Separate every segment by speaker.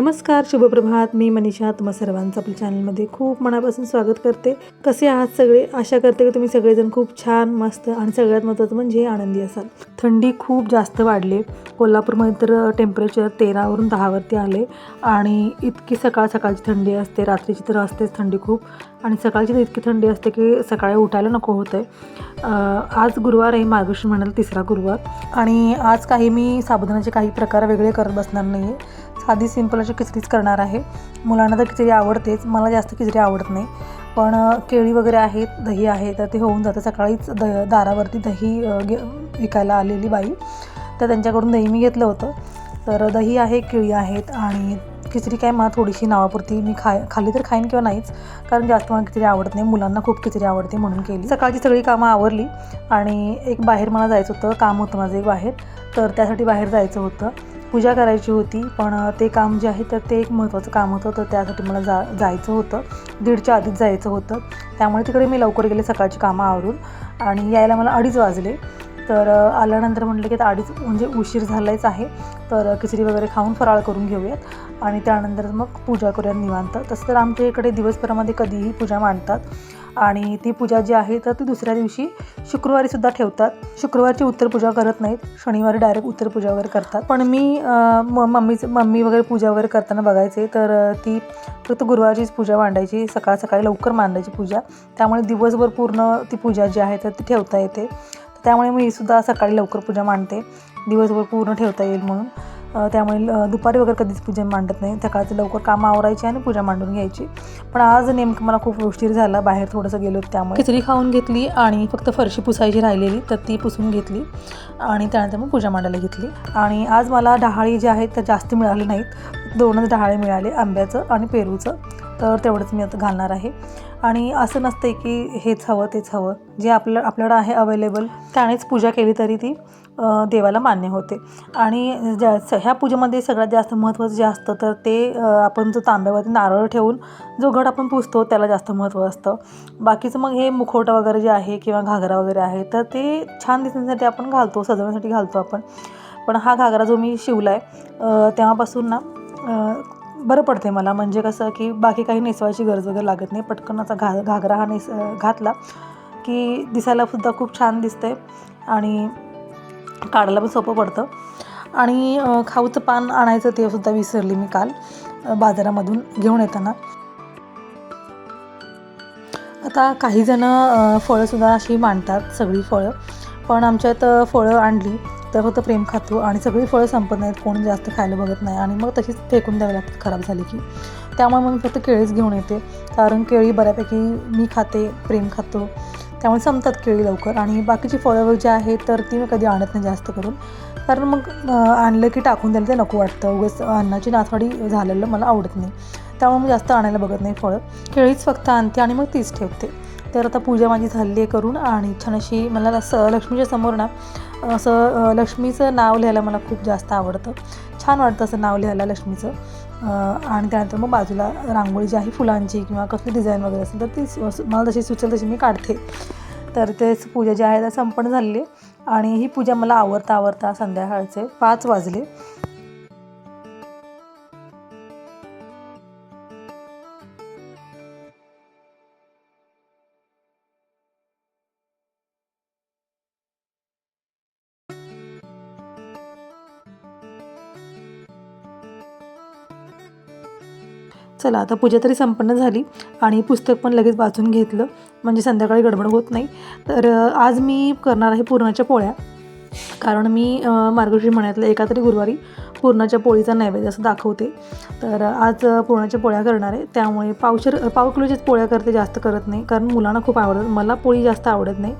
Speaker 1: नमस्कार शुभप्रभात. मी मनीषा. तुम्हा सर्वांचं आपल्या चॅनलमध्ये खूप मनापासून स्वागत करते. कसे आहात सगळे? आशा करते की तुम्ही सगळेजण खूप छान मस्त आणि सगळ्यात महत्त्वाचं म्हणजे आनंदी असाल. थंडी खूप जास्त वाढली. कोल्हापूरमध्ये तर टेम्परेचर तेरावरून दहावरती आले आणि इतकी सकाळ सकाळची थंडी असते. रात्रीची तर असतेच थंडी खूप. आणि सकाळची तर इतकी थंडी असते की सकाळी उठायला नको होतं आहे आज गुरुवार आहे मार्गशीर्ष म्हणाल तिसरा गुरुवार. आणि आज काही मी साबुदाण्याचे काही प्रकार वेगळे करत बसणार नाही आहे साधी सिंपल अशी खिचडीच करणार आहे. मुलांना तर खिचडी आवडतेच. मला जास्त खिचडी आवडत नाही. पण केळी वगैरे आहेत दही आहे तर ते होऊन जातं. सकाळीच द दारावरती दही घे विकायला आलेली बाई. तर त्यांच्याकडून दही मी घेतलं होतं. तर दही आहे केळी आहेत आणि खिचडी काय मला थोडीशी नावापुरती. मी खाय खाली तर खाईन किंवा नाहीच. कारण जास्त मला खिचडी आवडत नाही. मुलांना खूप खिचडी आवडते म्हणून केली. सकाळची सगळी कामं आवरली आणि एक बाहेर मला जायचं होतं. काम होतं माझं एक बाहेर. तर त्यासाठी बाहेर जायचं होतं. पूजा करायची होती पण ते काम जे आहे तर ते एक महत्त्वाचं काम होतं. तर त्यासाठी मला जा जायचं होतं. दीडच्या आधीच जायचं होतं. त्यामुळे तिकडे मी लवकर गेले सकाळची कामं आवरून. आणि यायला मला अडीच वाजले. तर आल्यानंतर म्हटलं की आता अडीच म्हणजे उशीर झालाच आहे. तर खिचडी वगैरे खाऊन फराळ करून घेऊयात. आणि त्यानंतर मग पूजा करूयात निवांत. तसं तर आमच्या इकडे दिवसभरामध्ये कधीही पूजा मांडतात. आणि ती पूजा जी आहे तर ती दुसऱ्या दिवशी शुक्रवारीसुद्धा ठेवतात. शुक्रवारची उत्तर पूजा करत नाहीत. शनिवारी डायरेक्ट उत्तर पूजा वगैरे करतात. पण मी म मम्मीचं मम्मी वगैरे पूजा वगैरे करताना बघायचे तर ती फक्त गुरुवारचीच पूजा मांडायची. सकाळ सकाळी लवकर मांडायची पूजा. त्यामुळे दिवसभर पूर्ण ती पूजा जी आहे तर ती ठेवता येते. त्यामुळे मी सुद्धा सकाळी लवकर पूजा मांडते. दिवसभर पूर्ण ठेवता येईल म्हणून. त्यामुळे दुपारी वगैरे कधीच पूजा मांडत नाही. सकाळचं लवकर कामं आवरायची आणि पूजा मांडून घ्यायची. पण आज नेमकं मला खूप उशीर झाला. बाहेर थोडंसं गेलो त्यामुळे. खिचडी खाऊन घेतली आणि फक्त फरशी पुसायची राहिलेली तर ती पुसून घेतली आणि त्यानंतर मग पूजा मांडायला घेतली. आणि आज मला डहाळी जी आहेत त्या जास्त मिळाली नाहीत. दोनच डहाळे मिळाले आंब्याचं आणि पेरूचं. तर तेवढंच मी आता घालणार आहे. आणि असं नसतं की हेच हवं तेच हवं. जे आपलं आपल्याकडं आहे अवेलेबल त्यानेच पूजा केली तरी ती देवाला मान्य होते. आणि ज्या स- ह्या पूजेमध्ये सगळ्यात जास्त महत्त्वाचं जे असतं तर ते आपण जो तांब्यावरती नारळ ठेवून जो घड आपण पुसतो त्याला जास्त महत्त्व असतं. बाकीचं मग हे मुखवटा वगैरे जे आहे किंवा घागरा वगैरे आहे तर ते छान दिसण्यासाठी आपण घालतो सजवण्यासाठी घालतो आपण. पण हा घागरा जो मी शिवला आहे तेव्हापासून ना बरं पडते मला. म्हणजे कसं की बाकी काही नेसवायची गरज वगैरे लागत नाही. पटकन असा घा घागरा हा नेस घातला की दिसायला सुद्धा खूप छान दिसते आणि काढायला पण सोपं पडतं. आणि खाऊचं पान आणायचं ते सुद्धा विसरली मी काल बाजारामधून घेऊन येताना. आता काही जण फळंसुद्धा अशी मांडतात सगळी फळं. पण आमच्यात फळं आणली. तर फक्त प्रेम खातो आणि सगळी फळं संपत नाहीत कोण जास्त खायला बघत नाही. आणि मग तशीच फेकून द्यावी लागतात खराब झाली की. त्यामुळे मग मी फक्त केळीच घेऊन येते. कारण केळी बऱ्यापैकी मी खाते प्रेम खातो. त्यामुळे संपतात केळी लवकर. आणि बाकीची फळं जी आहेत तर ती मी कधी आणत नाही जास्त करून. कारण मग आणलं की टाकून द्यायला ते नको वाटतं. उगाच अन्नाची नाथवाडी झालेलं मला आवडत नाही. त्यामुळे मी जास्त आणायला बघत नाही फळं. केळीच फक्त आणते आणि मग तीच ठेवते. तर आता पूजा माझी झाली आहे करून आणि छान अशी मला स लक्ष्मीच्या समोर ना असं लक्ष्मीचं नाव लिहायला मला खूप जास्त आवडतं. छान वाटतं असं नाव लिहायला लक्ष्मीचं. आणि त्यानंतर मग बाजूला रांगोळी जी आहे फुलांची किंवा कसली डिझाईन वगैरे असेल तर ती मला जशी सुचेल तशी मी काढते. तर तेच पूजा जी आहे त्या संपन्न झालेली आणि ही पूजा मला आवडता आवडता संध्याकाळचे पाच वाजले. चला आता पूजा तरी संपन्न झाली आणि पुस्तक पण लगेच वाचून घेतलं. म्हणजे संध्याकाळी गडबड होत नाही. तर आज मी करणार आहे पुरणाच्या पोळ्या. कारण मी अ, मार्गशीर्ष महिन्यातल्या एका तरी गुरुवारी पुरणाच्या पोळीचा नैवेद्य असं दाखवते. तर आज पुरणाच्या पोळ्या करणार आहे. त्यामुळे पावशर पाव किलोच्याच पोळ्या करते जास्त करत नाही. कारण मुलांना खूप आवडतात. मला पोळी जास्त आवडत नाही.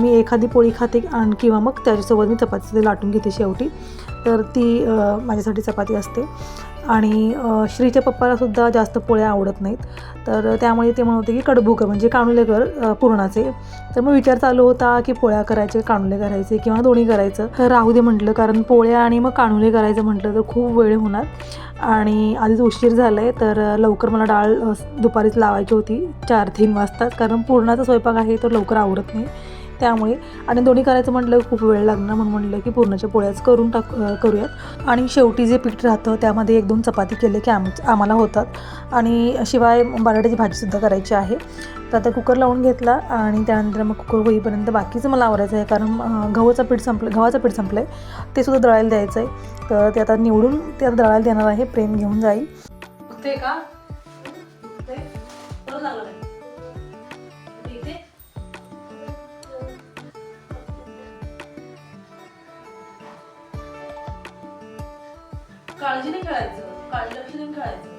Speaker 1: मी एखादी पोळी खाते आणि किंवा मग त्याच्यासोबत मी चपाती लाटून घेते शेवटी. तर ती माझ्यासाठी चपाती असते. आणि श्रीच्या पप्पाला सुद्धा जास्त पोळ्या आवडत नाहीत. तर त्यामुळे ते म्हणत होते की कडबू म्हणजे कानुलेकर पुरणाचे. तर मग विचार चालू होता की पोळ्या करायचे कानुले करायचे किंवा दोन्ही करायचं. तर राहू दे म्हटलं कारण पोळ्या आणि मग कानुले करायचं म्हटलं तर खूप वेळ होणार. आणि आधीच उशीर झाला आहे तर लवकर मला डाळ दुपारीच लावायची होती चार तीन वाजता कारण पुरणाचा स्वयंपाक आहे तो लवकर आवडत नाही. त्यामुळे आणि दोन्ही करायचं म्हटलं खूप वेळ लागणार म्हणून म्हटलं की पूर्णच्या पोळ्याच करून टाक करूयात. आणि शेवटी जे पीठ राहतं त्यामध्ये एक दोन चपाती केले की आम आम्हाला होतात. आणि शिवाय बटाट्याची भाजीसुद्धा करायची आहे. तर आता कुकर लावून घेतला आणि त्यानंतर मग कुकर होईपर्यंत बाकीचं मला आवरायचं आहे. कारण गव्हाचं पीठ संपलं गव्हाचं पीठ संपलं आहे ते सुद्धा दळायला द्यायचं आहे. तर ते आता निवडून ते आता दळायला देणार आहे. प्रेम घेऊन जाईल. ते का? काळजीने खेळायचं. काळजी लक्ष देऊन खेळायचं.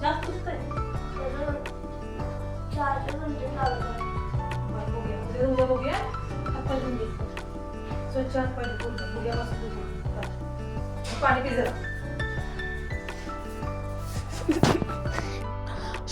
Speaker 1: जास्त उद्या बघूया. हात स्वच्छ हात पाणी बघूया मस्त पाणी पी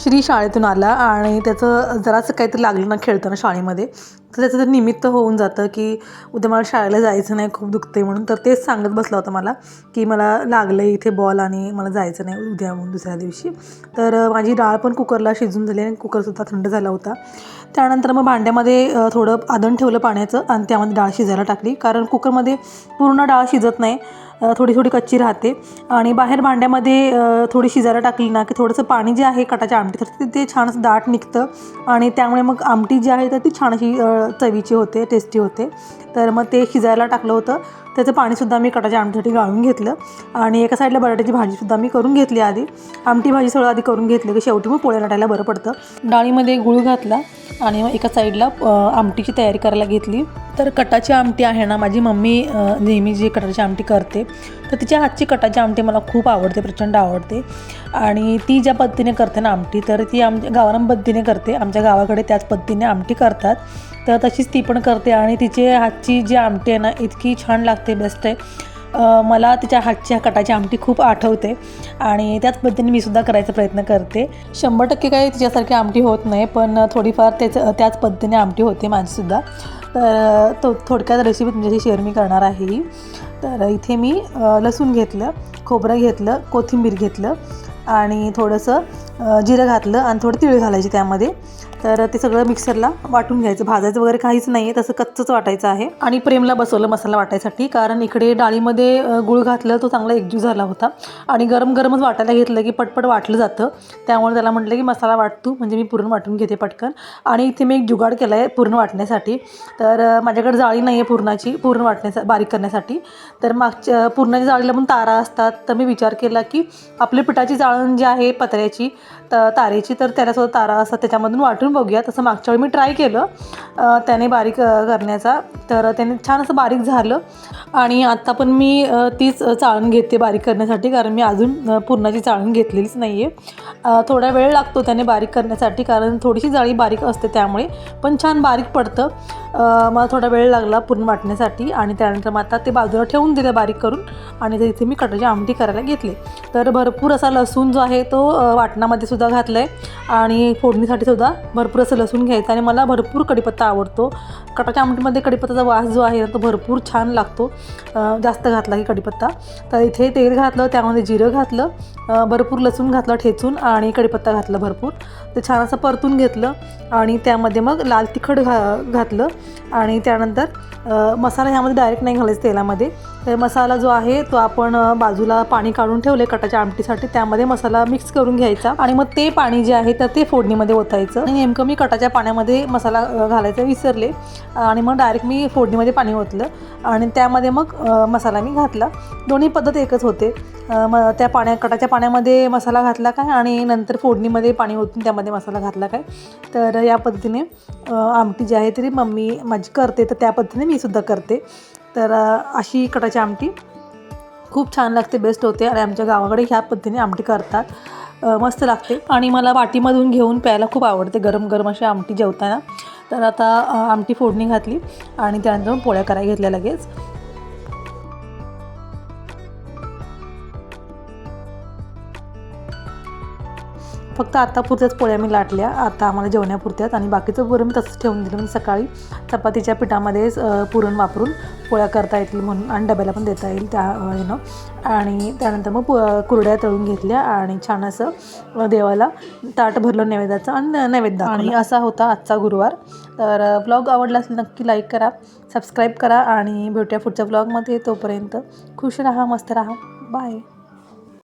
Speaker 1: श्री शाळेतून आला आणि त्याचं जरासं काहीतरी लागलं ना खेळताना शाळेमध्ये. तर त्याचं तर निमित्त होऊन जातं की उद्या मला शाळेला जायचं नाही खूप दुखते म्हणून. तर तेच सांगत बसला होता मला की मला लागलं आहे इथे बॉल आणि मला जायचं नाही उद्या म्हणून दुसऱ्या दिवशी. तर माझी डाळ पण कुकरला शिजून झाली आणि कुकरसुद्धा थंड झाला होता. त्यानंतर मग भांड्यामध्ये थोडं आदण ठेवलं पाण्याचं आणि त्यामध्ये डाळ शिजायला टाकली. कारण कुकरमध्ये पूर्ण डाळ शिजत नाही थोडी थोडी कच्ची राहते. आणि बाहेर भांड्यामध्ये थोडी शिजायला टाकली ना की थोडंसं पाणी जे आहे कटाच्या आमटी तर ते- छान दाट निघतं. आणि त्यामुळे मग आमटी जी आहे तर ती छान अशी चवीची होते टेस्टी होते. तर मग ते शिजायला टाकलं होतं. त्याचं पाणीसुद्धा मी कटाच्या आमटीसाठी गाळून घेतलं. आणि एका साईडला बटाट्याची भाजीसुद्धा मी करून घेतली आधी. आमटी भाजी सगळं आधी करून घेतली की शेवटी मग पोळ्या लाटायला बरं पडतं. डाळीमध्ये गुळ घातला आणि मग एका साईडला आमटीची तयारी करायला घेतली. तर कटाची आमटी आहे ना माझी मम्मी नेहमी जी कटाची आमटी करते तर तिच्या हातची कटाची आमटी मला खूप आवडते प्रचंड आवडते. आणि ती ज्या पद्धतीने करते ना आमटी तर ती आमच्या गावरान पद्धतीने करते. आमच्या गावाकडे त्याच पद्धतीने आमटी करतात. तर तशीच ती पण करते आणि तिचे हातची जी आमटी आहे ना इतकी छान लागते बेस्ट आहे. मला तिच्या हातच्या कटाची आमटी खूप आठवते आणि त्याच पद्धतीने मी सुद्धा करायचा प्रयत्न करते. शंभर टक्के काही तिच्यासारखी आमटी होत नाही पण थोडीफार त्याच त्याच पद्धतीने आमटी होते माझीसुद्धा तर तो थोडक्यात रेसिपी तुमच्याशी शेअर मी करणार आहे. ही तर इथे मी लसूण घेतलं खोबरं घेतलं कोथिंबीर घेतलं आणि थोडंसं जिरं घातलं आणि थोडं तिळ घालायची त्यामध्ये. तर ते सगळं मिक्सरला वाटून घ्यायचं. भाजायचं वगैरे काहीच नाही आहे तसं कच्चंच वाटायचं आहे. आणि प्रेमला बसवलं मसाला वाटायसाठी कारण इकडे डाळीमध्ये गुळ घातलं तो चांगला एकजू झाला होता. आणि गरम गरमच वाटायला घेतलं की पटपट वाटलं जातं. त्यामुळे त्याला म्हटलं की मसाला वाटतो म्हणजे मी पूर्ण वाटून घेते पटकन. आणि इथे मी एक जुगाड केला आहे पूर्ण वाटण्यासाठी. तर माझ्याकडे जाळी नाही आहे पुरणाची पूर्ण वाटण्यासा बारीक करण्यासाठी. तर मागच्या पुरणाच्या जाळीला पण तारा असतात. तर मी विचार केला की आपली पिठाची जाळण जी आहे पत्र्याची त तारेची तर त्यालासुद्धा तारा असतात. त्याच्यामधून वाटून बघूया तसं मागच्या वेळी मी ट्राय केलं. त्याने बारीक करण्याचा. तर त्याने छान असं बारीक झालं. आणि आत्ता पण मी तीच चाळण घेते बारीक करण्यासाठी. कारण मी अजून पुरणाची चाळण घेतलेलीच नाही आहे थोडा वेळ लागतो त्याने बारीक करण्यासाठी. कारण थोडीशी जाळी बारीक असते त्यामुळे. पण छान बारीक पडतं. मला थोडा वेळ लागला पूर्ण वाटण्यासाठी. आणि त्यानंतर मग आता ते बाजूला ठेवून दिलं बारीक करून. आणि ते इथे मी कटाची आमटी करायला घेतली. तर भरपूर असा लसूण जो आहे तो वाटणामध्ये सुद्धा घातला आहे आणि फोडणीसाठी सुद्धा भरपूर असं लसूण घ्यायचं आणि मला भरपूर कढीपत्ता आवडतो. कटाच्या आमटीमध्ये कढीपत्ताचा वास जो आहे ना तो भरपूर छान लागतो. जास्त घातला की कढीपत्ता. तर इथे तेल घातलं त्यामध्ये जिरं घातलं भरपूर लसूण घातलं ठेचून आणि कढीपत्ता घातला भरपूर. ते छान असं परतून घेतलं आणि त्यामध्ये मग लाल तिखट घा घातलं आणि त्यानंतर मसाला ह्यामध्ये डायरेक्ट नाही घालायचं तेलामध्ये. तर मसाला जो आहे तो आपण बाजूला पाणी काढून ठेवले कटाच्या आमटीसाठी. त्यामध्ये मसाला मिक्स करून घ्यायचा आणि मग ते पाणी जे आहे तर ते फोडणीमध्ये ओतायचं. आणि नेमकं मी कटाच्या पाण्यामध्ये मसाला घालायचा घालायचं विसरले. आणि मग डायरेक्ट मी फोडणीमध्ये पाणी ओतलं. आणि त्यामध्ये मग मसाला मी घातला. दोन्ही पद्धत एकच होते. मग त्या पाण्या कटाच्या पाण्यामध्ये मसाला घातला काय? आणि नंतर फोडणीमध्ये पाणी ओतून त्यामध्ये मसाला घातला काय? तर या पद्धतीने आमटी जी आहे तरी मम्मी माझी करते. तर त्या पद्धतीने मी सुद्धा करते. तर अशी कटाची आमटी खूप छान लागते बेस्ट होते. आणि आमच्या गावाकडे ह्या पद्धतीने आमटी करतात. मस्त लागते. आणि मला वाटीमधून घेऊन प्यायला खूप आवडते. गरम गरम अशी आमटी जेवताना. तर आता आमटी फोडणी घातली. आणि त्यानंतर पोळ्या करायला घेतल्या लगेच. फक्त आत्तापुरत्याच पोळ्या मी लाटल्या. आता आम्हाला जेवण्यापुरत्यात आणि बाकीचं पुरण मी तसंच ठेवून दिलं. म्हणजे सकाळी चपातीच्या पिठामध्येच पुरण वापरून पोळ्या करता येतील म्हणून आणि डब्याला पण देता येईल त्या येणं आणि त्यानंतर मग पु कुरड्या तळून घेतल्या आणि छान असं देवाला ताट भरलं नैवेद्याचं आणि नैवेद्य आणि असा होता आजचा गुरुवार. तर ब्लॉग आवडला असेल नक्की लाईक करा सबस्क्राईब करा आणि भेटूया पुढच्या ब्लॉगमध्ये. तोपर्यंत खुश राहा मस्त राहा. बाय.